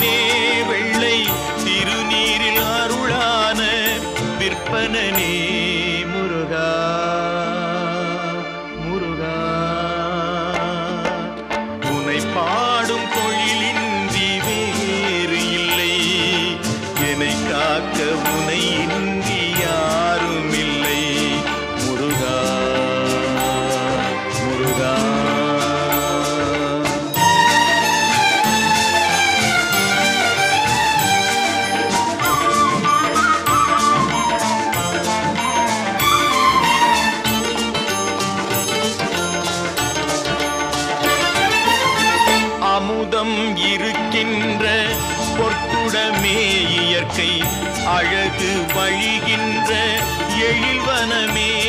விற்பனே வெள்ளை சிறுநீரில் அருளான விற்பனே முருகா முருகா. உனை பாடும் தொழிலின்றி வேறு இல்லை. என்னை காக்க உனை அமுதம் இருக்கின்ற பொட்டுடமே இயற்கை அழகு வழிகின்ற எழில்வனமே.